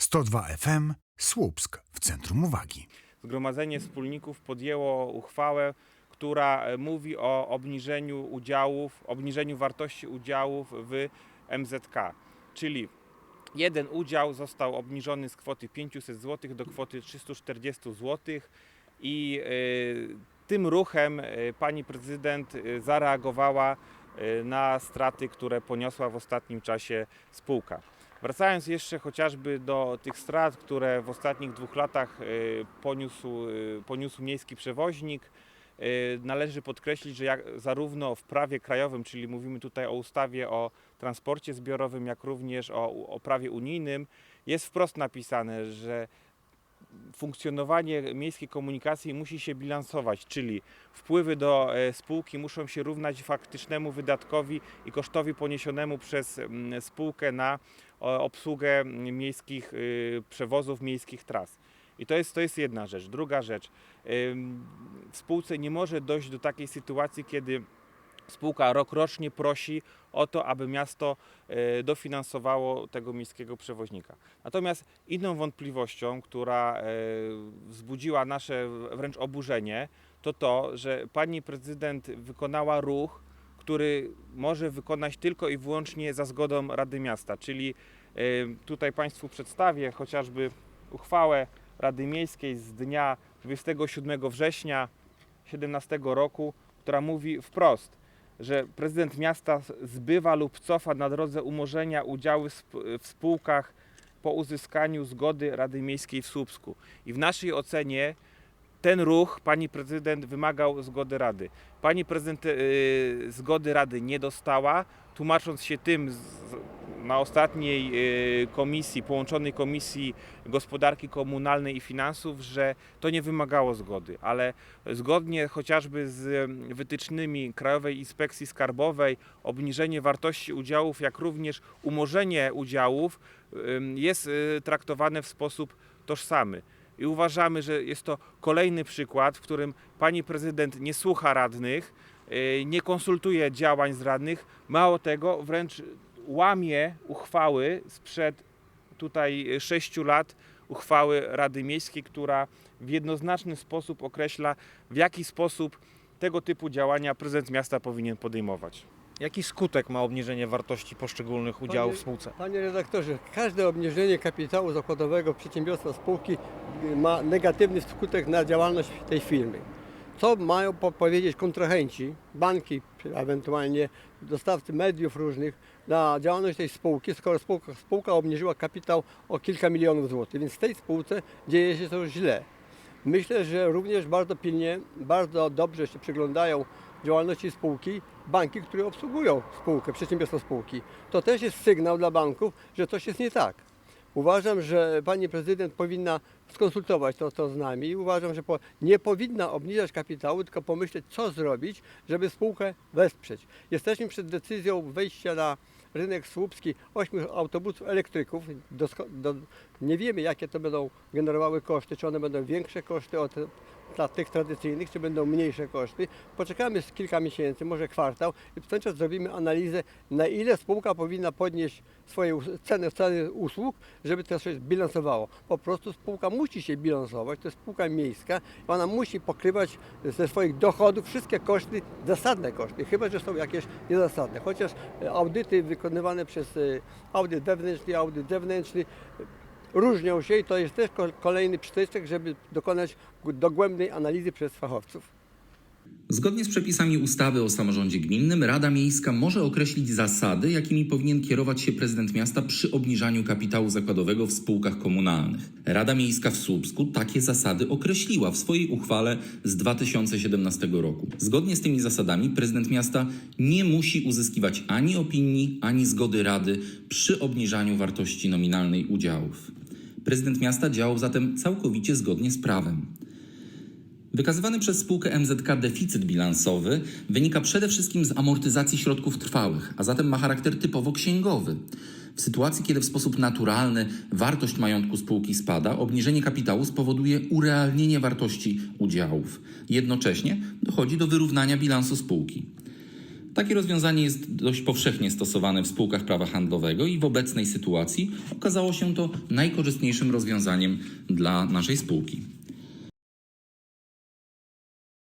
102 FM Słupsk w centrum uwagi. Zgromadzenie Wspólników podjęło uchwałę, która e, mówi o obniżeniu udziałów, obniżeniu wartości udziałów w MZK. Czyli jeden udział został obniżony z kwoty 500 zł do kwoty 340 zł i e, tym ruchem e, pani prezydent zareagowała na straty, które poniosła w ostatnim czasie spółka. Wracając jeszcze chociażby do tych strat, które w ostatnich dwóch latach y, poniósł, y, poniósł miejski przewoźnik, y, należy podkreślić, że jak, zarówno w prawie krajowym, czyli mówimy tutaj o ustawie o transporcie zbiorowym, jak również o, o prawie unijnym, jest wprost napisane, że funkcjonowanie miejskiej komunikacji musi się bilansować, czyli wpływy do e, spółki muszą się równać faktycznemu wydatkowi i kosztowi poniesionemu przez mm, spółkę na obsługę miejskich y, przewozów, miejskich tras. I to jest, to jest jedna rzecz. Druga rzecz, w spółce nie może dojść do takiej sytuacji, kiedy spółka rokrocznie prosi o to, aby miasto e, dofinansowało tego miejskiego przewoźnika. Natomiast inną wątpliwością, która e, wzbudziła nasze wręcz oburzenie, to to, że pani prezydent wykonała ruch, który może wykonać tylko i wyłącznie za zgodą Rady Miasta. Czyli e, tutaj Państwu przedstawię chociażby uchwałę Rady Miejskiej z dnia 27 września 2017 roku, która mówi wprost, że prezydent miasta zbywa lub cofa na drodze umorzenia udziały w sp- w spółkach po uzyskaniu zgody Rady Miejskiej w Słupsku. I w naszej ocenie ten ruch pani prezydent wymagał zgody Rady. Pani prezydent y, zgody Rady nie dostała, tłumacząc się tym z, na ostatniej y, komisji, połączonej Komisji Gospodarki Komunalnej i Finansów, że to nie wymagało zgody, ale zgodnie chociażby z wytycznymi Krajowej Inspekcji Skarbowej, obniżenie wartości udziałów, jak również umorzenie udziałów y, jest y, traktowane w sposób tożsamy. I uważamy, że jest to kolejny przykład, w którym pani prezydent nie słucha radnych, y, nie konsultuje działań z radnych, mało tego, wręcz łamie uchwały sprzed tutaj sześciu lat, uchwały Rady Miejskiej, która w jednoznaczny sposób określa, w jaki sposób tego typu działania prezydent miasta powinien podejmować. Jaki skutek ma obniżenie wartości poszczególnych udziałów w spółce? Panie redaktorze, każde obniżenie kapitału zakładowego przedsiębiorstwa spółki y, ma negatywny skutek na działalność tej firmy. Co mają po- powiedzieć kontrahenci, banki, ewentualnie dostawcy mediów różnych na działalność tej spółki, skoro spółka, spółka obniżyła kapitał o kilka milionów złotych, więc w tej spółce dzieje się to źle. Myślę, że również bardzo pilnie, bardzo dobrze się przyglądają działalności spółki banki, które obsługują spółkę, przedsiębiorstwo spółki. To też jest sygnał dla banków, że coś jest nie tak. Uważam, że pani prezydent powinna skonsultować to, to z nami i uważam, że po, nie powinna obniżać kapitału, tylko pomyśleć, co zrobić, żeby spółkę wesprzeć. Jesteśmy przed decyzją wejścia na rynek słupski ośmiu autobusów elektryków. Dosko, do, nie wiemy, jakie to będą generowały koszty, czy one będą większe koszty od dla tych tradycyjnych, czy będą mniejsze koszty. Poczekamy z kilka miesięcy, może kwartał i w ten czas zrobimy analizę, na ile spółka powinna podnieść swoje ceny, ceny usług, żeby to się bilansowało. Po prostu spółka musi się bilansować, to jest spółka miejska, ona musi pokrywać ze swoich dochodów wszystkie koszty, zasadne koszty, chyba że są jakieś niezasadne. Chociaż audyty wykonywane przez e, audyt wewnętrzny, audyt zewnętrzny różnią się i to jest też ko- kolejny przytyczek, żeby dokonać dogłębnej analizy przez fachowców. Zgodnie z przepisami ustawy o samorządzie gminnym, Rada Miejska może określić zasady, jakimi powinien kierować się prezydent miasta przy obniżaniu kapitału zakładowego w spółkach komunalnych. Rada Miejska w Słupsku takie zasady określiła w swojej uchwale z 2017 roku. Zgodnie z tymi zasadami prezydent miasta nie musi uzyskiwać ani opinii, ani zgody Rady przy obniżaniu wartości nominalnej udziałów. Prezydent miasta działał zatem całkowicie zgodnie z prawem. Wykazywany przez spółkę MZK deficyt bilansowy wynika przede wszystkim z amortyzacji środków trwałych, a zatem ma charakter typowo księgowy. W sytuacji, kiedy w sposób naturalny wartość majątku spółki spada, obniżenie kapitału spowoduje urealnienie wartości udziałów. Jednocześnie dochodzi do wyrównania bilansu spółki. Takie rozwiązanie jest dość powszechnie stosowane w spółkach prawa handlowego i w obecnej sytuacji okazało się to najkorzystniejszym rozwiązaniem dla naszej spółki.